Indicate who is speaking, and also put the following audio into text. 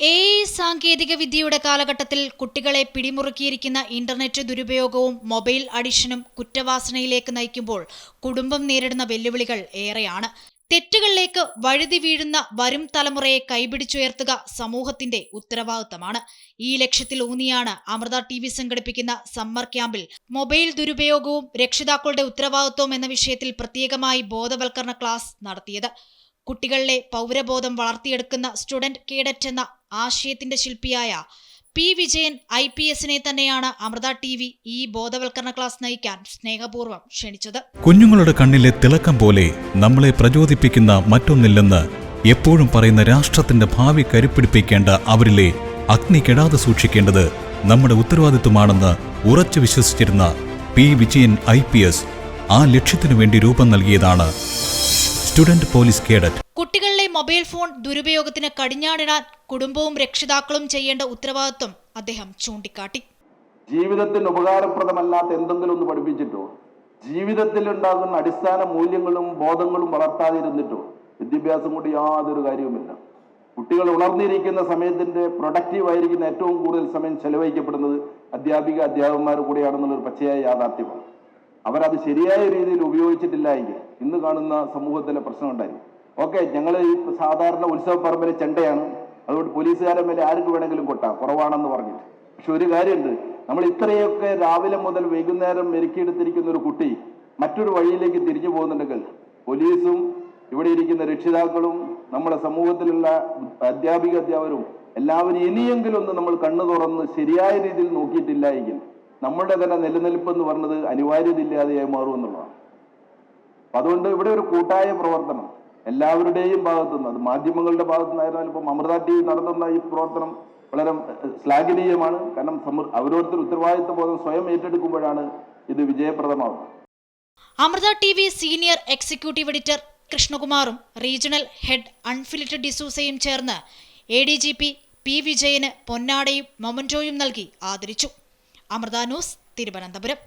Speaker 1: A I സാങ്കേതിക വിദ്യയുടെ കാലഘട്ടത്തിൽ കുട്ടികളെ പിടിമുറുക്കിയിരിക്കുന്ന ഇന്റർനെറ്റ് ദുരുപയോഗവും മൊബൈൽ അഡിക്ഷനും കുറ്റവാസനയിലേക്ക് നയിക്കുമ്പോൾ കുടുംബം നേരിടുന്ന വെല്ലുവിളികൾ ഏറെയാണ്. തെറ്റുകളിലേക്ക് വഴുതി വീഴുന്ന വരും തലമുറയെ കൈപിടിച്ചുയർത്തുക സമൂഹത്തിന്റെ ഉത്തരവാദിത്തമാണ്. ഈ ലക്ഷ്യത്തിൽ ഊന്നിയാണ് അമൃത ടി വി സംഘടിപ്പിക്കുന്ന സമ്മർ ക്യാമ്പിൽ മൊബൈൽ ദുരുപയോഗവും രക്ഷിതാക്കളുടെ ഉത്തരവാദിത്വവും എന്ന വിഷയത്തിൽ പ്രത്യേകമായി ബോധവൽക്കരണ ക്ലാസ് നടത്തിയത്. കുട്ടികളിലെ പൗരബോധം വളർത്തിയെടുക്കുന്ന സ്റ്റുഡന്റ് കേഡറ്റ് എന്ന ആശയത്തിന്റെ ശില്പിയായ പി. വിജയൻ ഐ പി എസിനെ തന്നെയാണ് അമൃത ടി വി ഈ ബോധവൽക്കരണ ക്ലാസ് നയിക്കാൻ സ്നേഹപൂർവം ക്ഷണിച്ചത്.
Speaker 2: കുഞ്ഞുങ്ങളുടെ കണ്ണിലെ തിളക്കം പോലെ നമ്മളെ പ്രചോദിപ്പിക്കുന്ന മറ്റൊന്നില്ലെന്ന് എപ്പോഴും പറയുന്ന രാഷ്ട്രത്തിന്റെ ഭാവി കരുപ്പിടിപ്പിക്കേണ്ട അവരിലെ അഗ്നി കെടാതെ സൂക്ഷിക്കേണ്ടത് നമ്മുടെ ഉത്തരവാദിത്വമാണെന്ന് ഉറച്ചു വിശ്വസിച്ചിരുന്ന P. Vijayan I P S ആ ലക്ഷ്യത്തിനു വേണ്ടി രൂപം നൽകിയതാണ് സ്റ്റുഡന്റ് പോലീസ് കേഡറ്റ്.
Speaker 1: കുട്ടികളിലെ മൊബൈൽ ഫോൺ ദുരുപയോഗത്തിന് കടിഞ്ഞാണിടാൻ കുടുംബവും രക്ഷിതാക്കളും ചെയ്യേണ്ട ഉത്തരവാദിത്വം അദ്ദേഹം ചൂണ്ടിക്കാട്ടി.
Speaker 3: ജീവിതത്തിന് ഉപകാരപ്രദമല്ലാത്ത എന്തെങ്കിലും ഒന്ന് പഠിപ്പിച്ചിട്ടോ? ജീവിതത്തിൽ ഉണ്ടാകുന്ന അടിസ്ഥാന മൂല്യങ്ങളും ബോധങ്ങളും വളർത്താതിരുന്നിട്ടോ വിദ്യാഭ്യാസം കൊണ്ട് യാതൊരു കാര്യവുമില്ല. കുട്ടികൾ ഉണർന്നിരിക്കുന്ന സമയത്തിന്റെ പ്രൊഡക്റ്റീവ് ആയിരിക്കുന്ന ഏറ്റവും കൂടുതൽ സമയം ചെലവഴിക്കപ്പെടുന്നത് അധ്യാപിക അധ്യാപകന്മാർ കൂടെയാണെന്നുള്ളൊരു പച്ചയായ യാഥാർത്ഥ്യമാണ്. അവരത് ശരിയായ രീതിയിൽ ഉപയോഗിച്ചിട്ടില്ല എങ്കിൽ ഇന്ന് കാണുന്ന സമൂഹത്തിലെ പ്രശ്നം ഉണ്ടായി ഓക്കെ ഞങ്ങൾ ഈ സാധാരണ ഉത്സവ പറമ്പിലെ ചെണ്ടയാണ്. അതുകൊണ്ട് പോലീസുകാരെ മേലെ ആർക്ക് വേണമെങ്കിലും കൊട്ടാം. കുറവാണെന്ന് പറഞ്ഞിട്ട്. പക്ഷെ ഒരു കാര്യമുണ്ട്. നമ്മൾ ഇത്രയൊക്കെ രാവിലെ മുതൽ വൈകുന്നേരം മെരുക്കിയെടുത്തിരിക്കുന്ന ഒരു കുട്ടി മറ്റൊരു വഴിയിലേക്ക് തിരിഞ്ഞു പോകുന്നുണ്ടെങ്കിൽ പോലീസും ഇവിടെ ഇരിക്കുന്ന രക്ഷിതാക്കളും നമ്മുടെ സമൂഹത്തിലുള്ള അധ്യാപിക അധ്യാപകരും എല്ലാവരും ഇനിയെങ്കിലും ഒന്ന് നമ്മൾ കണ്ണു തുറന്ന് ശരിയായ രീതിയിൽ നോക്കിയിട്ടില്ല എങ്കിൽ നമ്മുടെ തന്നെ നിലനിൽപ്പ് എന്ന് പറഞ്ഞത് അനിവാര്യതയില്ലാതെയായി മാറും എന്നുള്ളതാണ്. അപ്പൊ അതുകൊണ്ട് ഇവിടെ ഒരു കൂട്ടായ പ്രവർത്തനം. എല്ലാവരുടെയും ഭാഗത്തുനിന്ന് അത് മാധ്യമങ്ങളുടെ ഭാഗത്തുനിന്നായിരുന്നാലും ഇപ്പം അമൃത ടി വി നടത്തുന്ന ഈ പ്രവർത്തനം വളരെ ശ്ലാഘനീയമാണ്. കാരണം അവരോരുത്തർ ഉത്തരവാദിത്വ ബോധം സ്വയം ഏറ്റെടുക്കുമ്പോഴാണ് ഇത് വിജയപ്രദമാകുന്നത്
Speaker 1: Amrita T V senior executive editor കൃഷ്ണകുമാറും regional head അൺഫിലിറ്റഡ് ഡിസൂസയും ചേർന്ന് A D G P P വിജയന് പൊന്നാടയും മൊമന്റോയും നൽകി ആദരിച്ചു. അമൃത ന്യൂസ് തിരുവനന്തപുരം.